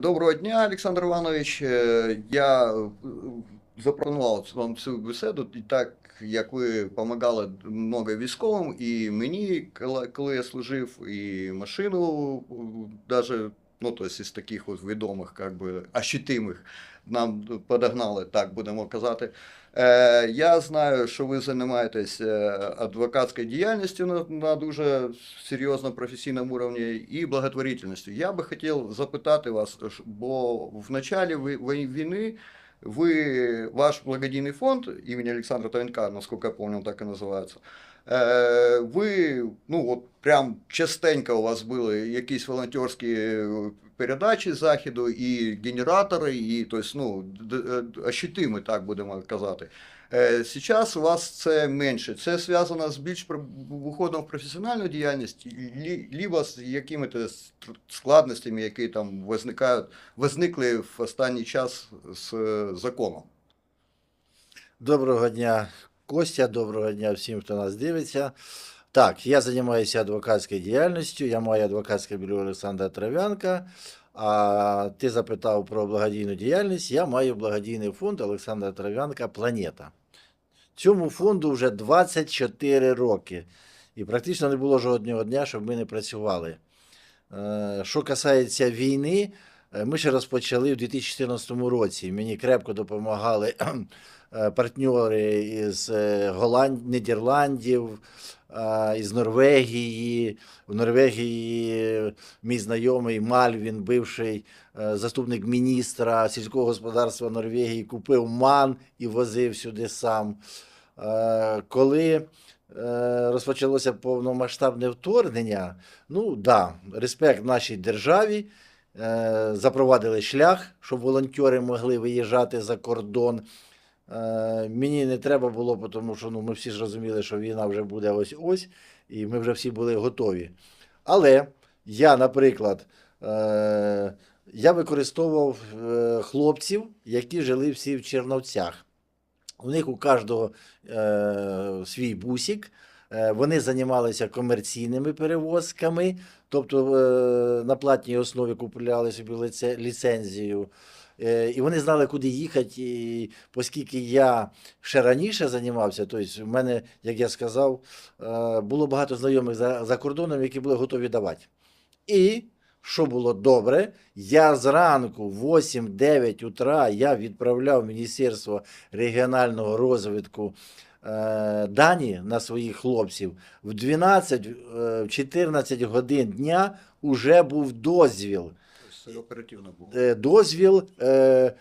Доброго дня, Олександр Іванович. Е, Я е, запропонував вам цю беседу, і так, як ви допомагали много військовим, і мені, коли я служив, і машину, даже, ну, тобто із таких от відомих, как би, ощутимих, нам подогнали, так будемо казати. Е, Я знаю, що ви займаєтесь е, адвокатською діяльністю на, на дуже серйозному професійному рівні і благотворительністю. Я би хотів запитати вас, бо в ви- війни ви, ваш благодійний фонд імені Олександра Тавенка, наскільки я пам'ятаю, так і називається. е, Ви, ну от прям частенько у вас були якісь волонтерські передачі з заходу, і генератори, і тобто, ну, д- д- так будемо казати. Е, Сейчас у вас це менше. Це зв'язано з більш виходом в професіональну діяльність, либо з якимись складностями, які там виникають, возникли в останній час з е, законом. Доброго дня, Костя, доброго дня всім, хто нас дивиться. Так, я займаюся адвокатською діяльністю, я маю адвокатське бюро Олександра Трав'янка. А ти запитав про благодійну діяльність. Я маю благодійний фонд Олександра Трав'янка Планета. Цьому фонду вже 24 роки. І практично не було жодного дня, щоб ми не працювали. Е, Що касається війни, е, ми ще розпочали в 2014 році. Мені крепко допомагали е, партнери із Голланд... Нідерландів, із Норвегії. В Норвегії мій знайомий Мальвін, бивший е, заступник міністра сільського господарства Норвегії, купив ман і возив сюди сам. Е, Коли е, розпочалося повномасштабне вторгнення, ну да, респект нашій державі. Запровадили шлях, щоб волонтери могли виїжджати за кордон. Е, Мені не треба було, тому що ну, ми всі ж розуміли, що війна вже буде ось-ось, і ми вже всі були готові. Але я, наприклад, е, я використовував е, хлопців, які жили всі в Черновцях. У них у кожного свій бусик. Вони займалися комерційними перевозками, тобто на платній основі купували собі ліцензію. І вони знали, куди їхати. І оскільки я ще раніше займався, тобто в мене, як я сказав, е, було багато знайомих за, за кордоном, які були готові давати. І що було добре, я зранку, 8-9 утра, я відправляв Міністерство регіонального розвитку е, дані на своїх хлопців. В 12-14 годин дня вже був дозвіл. Оперативно було. Е, дозвіл е,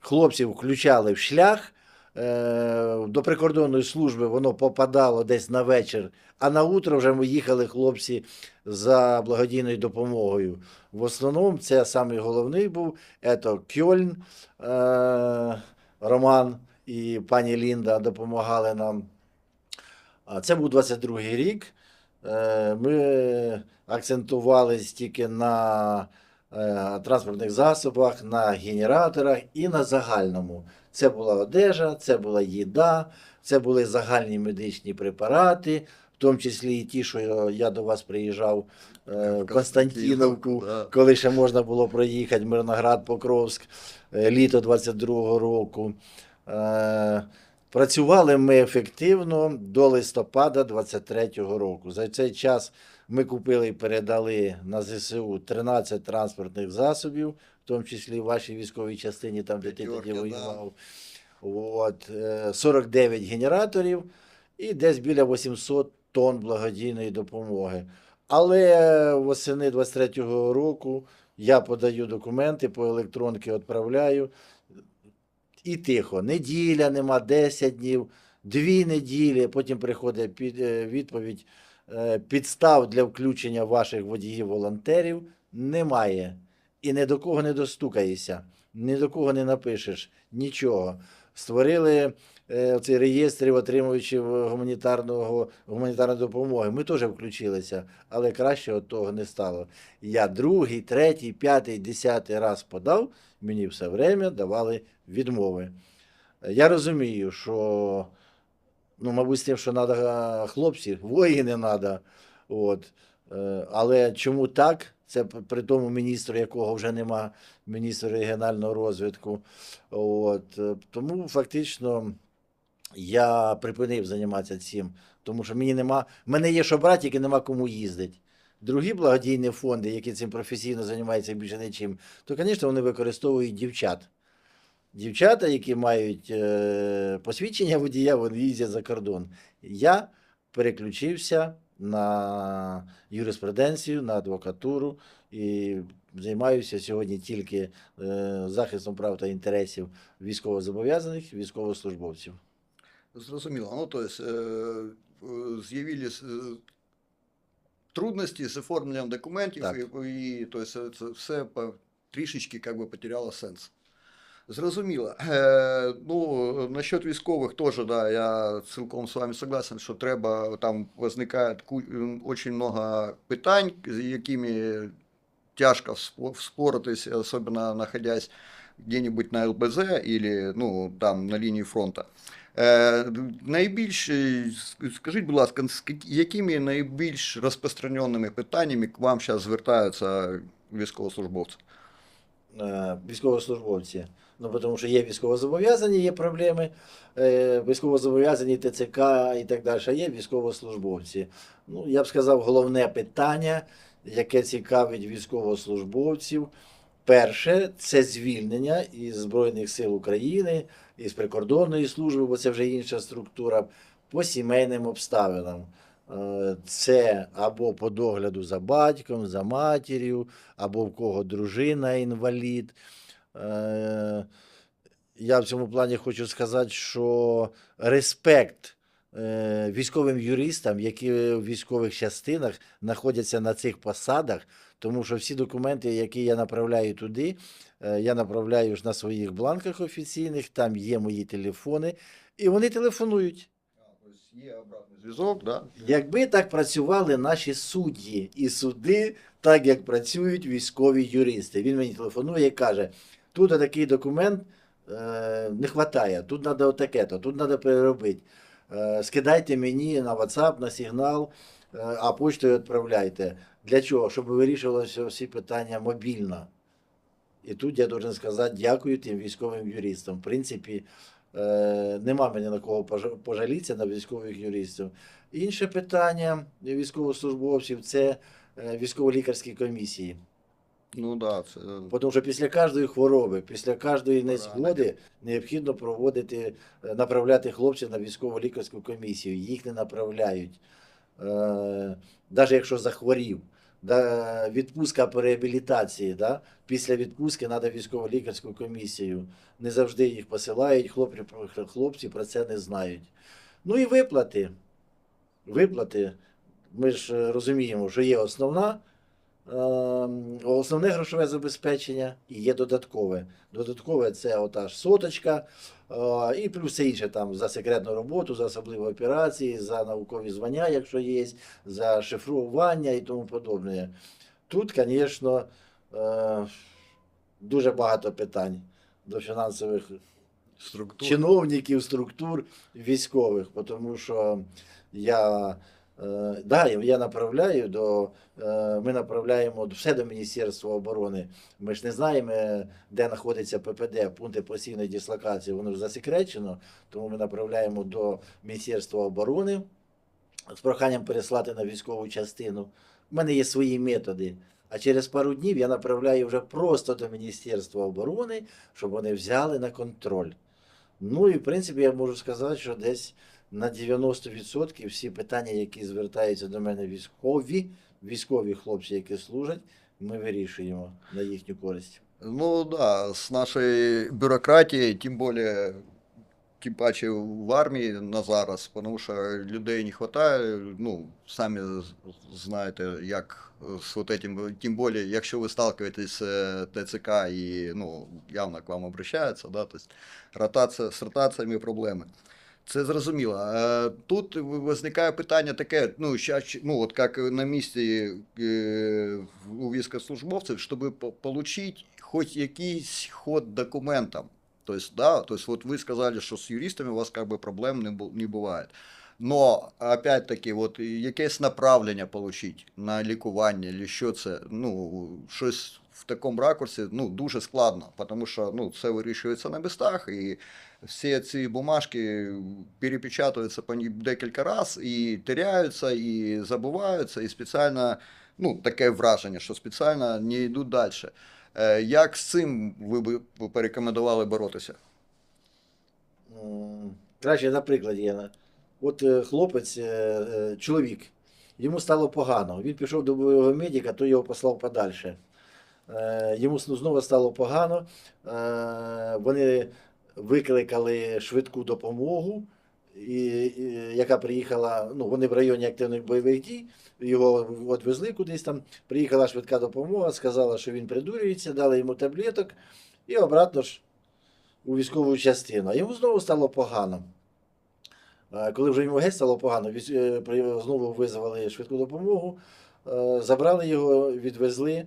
хлопців включали в шлях. Е, до прикордонної служби воно попадало десь на вечір, а на утро вже ми їхали хлопці за благодійною допомогою. В основному це самий головний був це Кьольн, Роман і пані Лінда допомагали нам. Це був 22-й рік. Ми акцентувались тільки на транспортних засобах, на генераторах і на загальному. Це була одежа, це була їда, це були загальні медичні препарати, в тому числі і ті, що я до вас приїжджав е, в Константіновку, коли ще можна було проїхати Мирноград, Покровськ, е, літо 22-го року. Е, Працювали ми ефективно до листопада 23-го року. За цей час ми купили і передали на ЗСУ 13 транспортних засобів, в тому числі в вашій військовій частині, там, де ти тоді воював. От, е, 49 генераторів і десь біля 800 тонн благодійної допомоги. Але восени 23-го року я подаю документи по електронки, відправляю. І тихо. Неділя нема, 10 днів, дві неділі. Потім приходить е, відповідь. Е, Підстав для включення ваших водіїв-волонтерів немає. І ні до кого не достукаєшся, ні до кого не напишеш, нічого. Створили е, цей реєстр отримувачів гуманітарного, гуманітарної допомоги. Ми теж включилися, але краще того не стало. Я другий, третій, п'ятий, десятий раз подав, мені все время давали відмови. Е, Я розумію, що, ну, мабуть, з тим, що треба хлопці, воїни треба. От. Е, Але чому так? Це при тому міністру, якого вже нема, міністру регіонального розвитку. От. е, Тому фактично я припинив займатися цим, тому що мені нема, мене є що брати, тільки нема кому їздити. Другі благодійні фонди, які цим професійно займаються більше нічим, то, звісно, вони використовують дівчат. Дівчата, які мають е, посвідчення водія, вони їздять за кордон. Я переключився на юриспруденцію, на адвокатуру і займаюся сьогодні тільки е, захистом прав та інтересів військовозобов'язаних військовослужбовців. Зрозуміло. Ну, то есть, е, е, з'явились е, трудності з оформленням документів, Так. і, і то есть, це все по, трішечки как би, потеряло сенс. Зрозуміло. Е, ну, насчет військових теж, да, я цілком з вами согласен, що треба, там возникає очень много питань, з якими тяжко вспо- вспоротись, особенно находясь где-нибудь на ЛБЗ или ну, там на лінії фронту. Е, найбільш, е, скажіть, будь ласка, з ки- якими найбільш розпространеними питаннями к вам зараз звертаються військовослужбовці? е, військовослужбовці. Ну, тому що є військовозобов'язані, є проблеми, е, військовозобов'язані ТЦК і так далі, а є військовослужбовці. Ну, я б сказав, головне питання, яке цікавить військовослужбовців. Перше, це звільнення із Збройних сил України, із прикордонної служби, бо це вже інша структура, по сімейним обставинам. Е, Це або по догляду за батьком, за матір'ю, або в кого дружина інвалід. Е, Я в цьому плані хочу сказати, що респект е, військовим юристам, які в військових частинах знаходяться на цих посадах, тому що всі документи, які я направляю туди, е, я направляю ж на своїх бланках офіційних, там є мої телефони, і вони телефонують. Є обратний зв'язок, да? Якби так працювали наші судді і суди, так як працюють військові юристи. Він мені телефонує і каже: тут такий документ е, не вистачає, тут треба отаке-то, тут треба переробити. Е, скидайте мені на WhatsApp, на сигнал, е, а почтою відправляйте. Для чого? Щоб вирішувалося всі питання мобільно. І тут я должен сказати дякую тим військовим юристам. В принципі, е, нема мені на кого пожалітися на військових юристів. Інше питання військовослужбовців це е, військово-лікарські комісії. Ну да, це Тому що після кожної хвороби, після кожної незгоди необхідно проводити, е, направляти хлопців на військово-лікарську комісію. Їх не направляють. Навіть якщо захворів. Да, відпустка по реабілітації. Да? Після відпустки треба військово-лікарську комісію. Не завжди їх посилають, хлопці, хлопці про це не знають. Ну і виплати. Виплати. Ми ж е, розуміємо, що є основна Основне грошове забезпечення і є додаткове. Додаткове це ота ж соточка, е, і плюс все інше там за секретну роботу, за особливі операції, за наукові звання, якщо є, за шифрування і тому подобне. Тут, звісно, е, дуже багато питань до фінансових структура. чиновників, структур військових, тому що я, да, я направляю до, е, ми направляємо все до Міністерства оборони. Ми ж не знаємо, е, де знаходиться ППД, пункти постійної дислокації, воно засекречено, тому ми направляємо до Міністерства оборони з проханням переслати на військову частину. У мене є свої методи. А через пару днів я направляю вже просто до Міністерства оборони, щоб вони взяли на контроль. Ну і в принципі я можу сказати, що десь на 90% всі питання, які звертаються до мене військові, військові хлопці, які служать, ми вирішуємо на їхню користь. Ну да, з нашої бюрократії, тим більше, тим паче в армії на зараз, тому що людей не вистачає, ну, самі знаєте, як з вот этим, тим більше, якщо ви сталкиваєтесь з е, ТЦК і, ну, явно к вам обращаються, да, то ротація, з ротаціями проблеми. Це зрозуміло. Е, Тут виникає питання таке, ну, щас, ну, от як на місці е, у військовослужбовців, щоб отримати хоч якийсь ход документам. То есть, да, то есть вот вы сказали, что с юристами у вас как бы проблем не, бу- не бывает. Но опять-таки, от якесь направлення отримати на лікування, чи що це, ну, щось в такому ракурсі ну, дуже складно, тому що ну, це вирішується на містах, і всі ці бумажки перепечатуються по декілька разів і теряються, і забуваються, і спеціально, ну, таке враження, що спеціально не йдуть далі. Е, Як з цим ви б порекомендували боротися? Краще на прикладі. я От е, хлопець, е, е, чоловік, йому стало погано. Він пішов до бойового медика, то його послав подальше. Йому знову стало погано. Вони викликали швидку допомогу, і, і, яка приїхала, ну, вони в районі активних бойових дій, його відвезли кудись там. Приїхала швидка допомога, сказала, що він придурюється, дали йому таблеток і обратно ж у військову частину. Йому знову стало погано. Е, Коли вже йому геть стало погано, е, знову визвали швидку допомогу, е, забрали його, відвезли,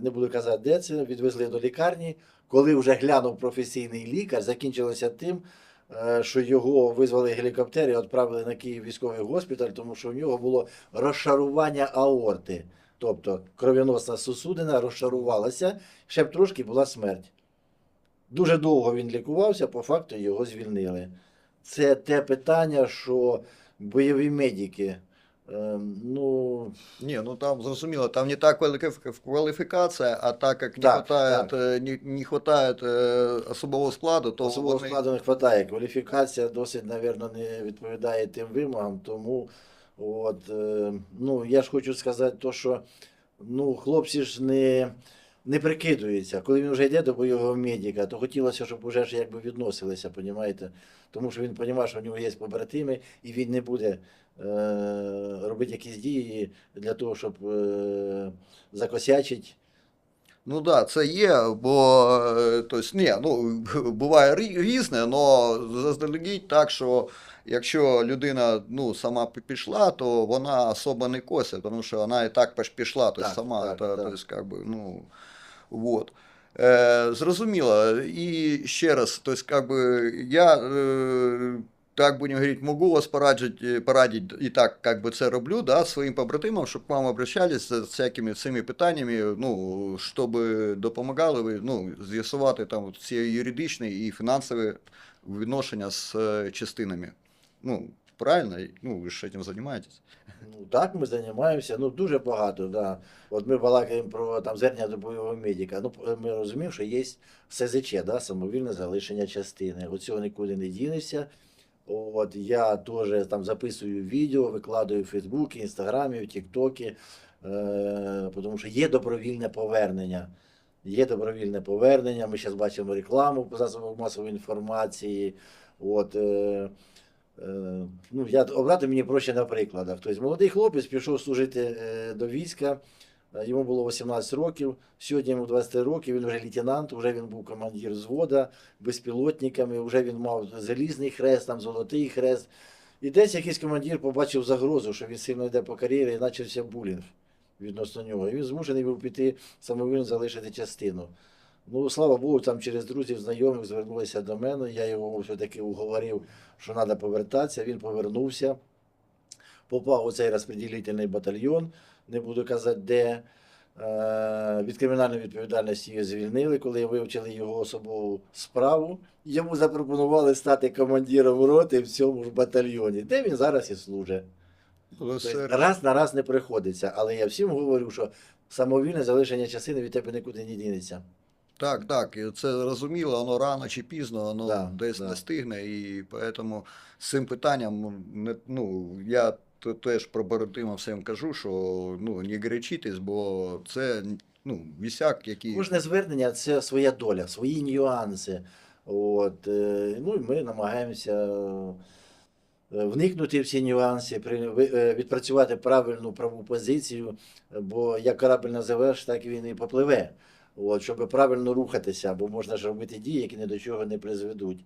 не буду казати, де це, відвезли до лікарні. Коли вже глянув професійний лікар, закінчилося тим, що його визвали гелікоптер і відправили на Київ військовий госпіталь, тому що у нього було розшарування аорти. Тобто кров'яносна сусудина розшарувалася, ще б трошки була смерть. Дуже довго він лікувався, по факту його звільнили. Це те питання, що бойові медики, ем, ну, Ні, ну там зрозуміло, там не та квалифи- квалифікація, а так як не Так, хватает, так. е, не, не хватает е, особового складу, то особового вони- складу не вистачає. Кваліфікація досить, мабуть, не відповідає тим вимогам. Тому, от, е, ну, я ж хочу сказати, то, що ну, хлопці ж не, не прикидуються. Коли він вже йде до бойового медика, то хотілося, щоб вже ж якби відносилися, понімаєте? Тому що він розуміє, що в нього є побратими, і він не буде е, робити якісь дії для того, щоб е, закосячити. Ну так, да, це є, бо е, тобто, ні, ну, буває різне, але заздалегідь так, що якщо людина ну, сама пішла, то вона особо не косить, тому що вона і так пішла, тобто Так, сама, так, та, так. тобто, как би, ну, вот. Е, зрозуміло. І ще раз, тобто, как би, я, е, так будемо говорити, можу вас порадити, порадити і так, як би це роблю, да, своїм побратимам, щоб к вам обращались з всякими цими питаннями, ну, щоб допомагали ви, ну, з'ясувати там ці юридичні і фінансові відношення з е, частинами. Ну, правильно? Ну, ви ж цим займаєтесь. Ну, так, ми займаємося, ну дуже багато, да. От ми балакаємо про там звернення до медика. Ну, ми розуміємо, що є СЗЧ, да, самовільне залишення частини. От цього нікуди не дінешся. От я теж там записую відео, викладаю в Фейсбуці, Інстаграмі, в Тіктокі, е, тому що є добровільне повернення. Є добровільне повернення. Ми зараз бачимо рекламу по засобах масової інформації. От, Е, ну, я обрати мені проще на прикладах. Тобто молодий хлопець пішов служити е, до війська, е, йому було 18 років, сьогодні йому 23 роки, він вже лейтенант, вже він був командир взвода, безпілотниками, вже він мав залізний хрест, там золотий хрест. І десь якийсь командир побачив загрозу, що він сильно йде по кар'єрі і почався булінг відносно нього. І він змушений був піти самовільно залишити частину. Ну, слава Богу, там через друзів, знайомих звернулися до мене. Я його все-таки уговорив, що треба повертатися. Він повернувся, попав у цей розподілительний батальйон, не буду казати де. Е, Від кримінальної відповідальності його звільнили, коли вивчили його особову справу. Йому запропонували стати командиром роти в цьому ж батальйоні, де він зараз і служить. Тобто, раз на раз не приходиться. Але я всім говорю, що самовільне залишення частини від тебе нікуди не дінеться. Так, так, і це зрозуміло, воно рано чи пізно, воно Да, десь да. не стигне, і тому з цим питанням, ну, не, ну, я т- теж про побратимам всім кажу, що ну, не гарячитись, бо це ну, вісяк, який... Кожне звернення це своя доля, свої нюанси. От, е, ну, і ми намагаємося е, вникнути в ці нюанси, е, відпрацювати правильну праву позицію, бо як корабль називеш, так він і попливе. От, щоб правильно рухатися, бо можна ж робити дії, які ні до чого не призведуть.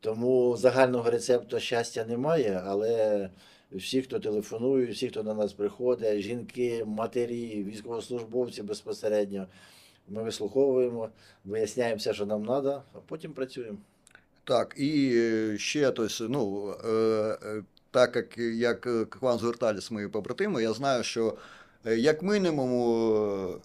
Тому загального рецепту щастя немає, але всі, хто телефонує, всі, хто до нас приходить, жінки, матері, військовослужбовці безпосередньо, ми вислуховуємо, виясняємо все, що нам треба, а потім працюємо. Так, і е, ще, тобто, ну, е, е, так як, як к вам звертались мої побратими, я знаю, що як мінімум,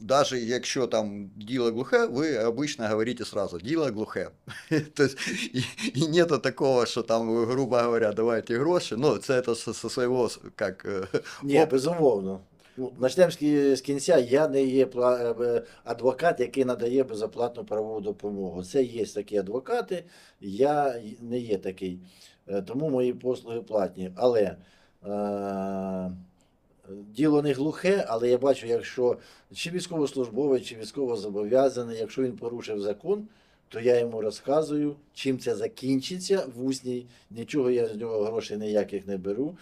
навіть якщо там діло глухе, ви обично говорите сразу, діло глухе. Тобто, і, і нету такого, що там, грубо говоря, давайте гроші. Ну, це це со, со своєго, як, е, Ні, Оп. безумовно. Ну, Начнемо з кі- кінця. Я не є е, адвокат, який надає безоплатну правову допомогу. Це є такі адвокати, я не є такий. Е, Тому мої послуги платні. Але е, діло не глухе, але я бачу, якщо чи військовослужбовець, чи військовозобов'язаний, якщо він порушив закон, то я йому розказую, чим це закінчиться в усній. Нічого я з нього грошей ніяких не беру.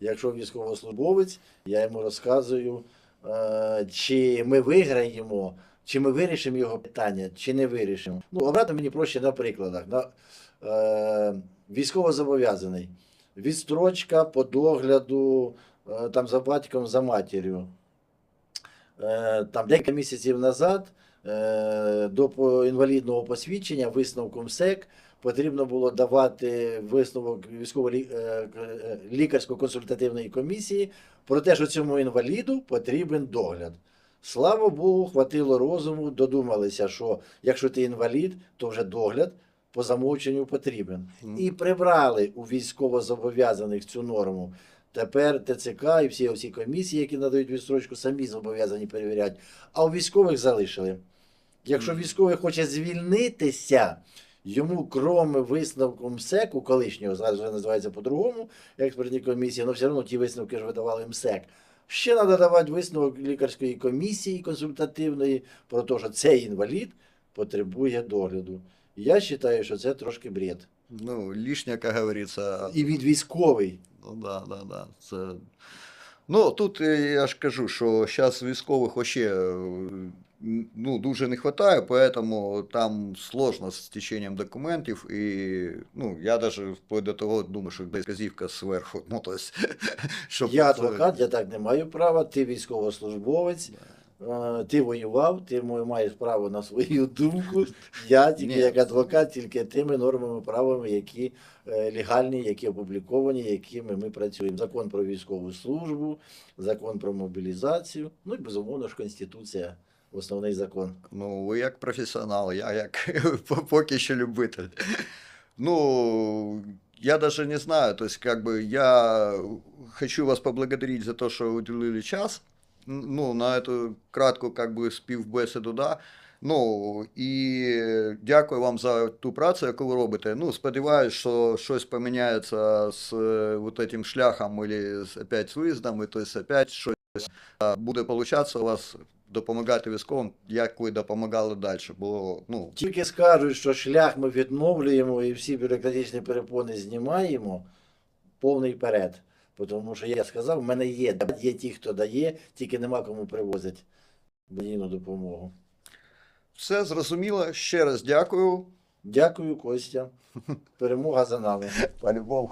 Якщо військовослужбовець, я йому розказую, е, чи ми виграємо, чи ми вирішимо його питання, чи не вирішимо. Ну, обрати мені проще на прикладах. На, е, військовозобов'язаний. Відстрочка по догляду там, за батьком, за матір'ю. Е, там декілька місяців назад е, до інвалідного посвідчення висновком СЕК потрібно було давати висновок військово-лікарсько-консультативної комісії про те, що цьому інваліду потрібен догляд. Слава Богу, хватило розуму, додумалися, що якщо ти інвалід, то вже догляд по замовченню потрібен. І прибрали у військовозобов'язаних цю норму. Тепер ТЦК і всі всі комісії, які надають відстрочку, самі зобов'язані перевіряти. А у військових залишили. Якщо військовий хоче звільнитися, йому, крім висновку МСЕКу, колишнього, зараз вже називається по-другому, експертні комісії, але все одно ті висновки ж видавали МСЕК. Ще треба давати висновок лікарської комісії консультативної про те, що цей інвалід потребує догляду. Я вважаю, що це трошки бред. Ну, лишнє, як говориться, І від військовий. Ну, да, да, да. Це... Ну, тут я ж кажу, що зараз військових вообще е, ну, дуже не вистачає, поэтому там сложно з теченням документів, і ну, я даже вплоть до того думаю, що десь казівка зверху. Ну, то есть, щоб Я адвокат, я так не маю права, ти військовослужбовець, ти воював, ти маєш право на свою думку. Я тільки як адвокат, тільки тими нормами, правами, які е, легальні, які опубліковані, якими ми працюємо. Закон про військову службу, закон про мобілізацію, ну і безумовно ж Конституція, основний закон. Ну, ви як професіонал, я як поки що любитель. Ну, я даже не знаю, то есть как бы я хочу вас поблагодарить за то, что уделили час, ну, на эту краткую как бы співбесіду, да. Ну, і дякую вам за ту працю, яку ви робите. Ну, сподіваюсь, що щось поміняється з е, вот этим шляхом, или з, опять з виїздом, і то есть опять щось а, буде получатися у вас допомагати військовим, як ви допомагали далі. Бо, ну, Тільки скажуть, що шлях ми відновлюємо і всі бюрократичні перепони знімаємо, повний перед. Тому що я сказав, в мене є, є ті, хто дає, тільки нема кому привозити благодійну допомогу. все зрозуміло. Ще раз дякую. Дякую, Костя. Перемога за нами. По-любому.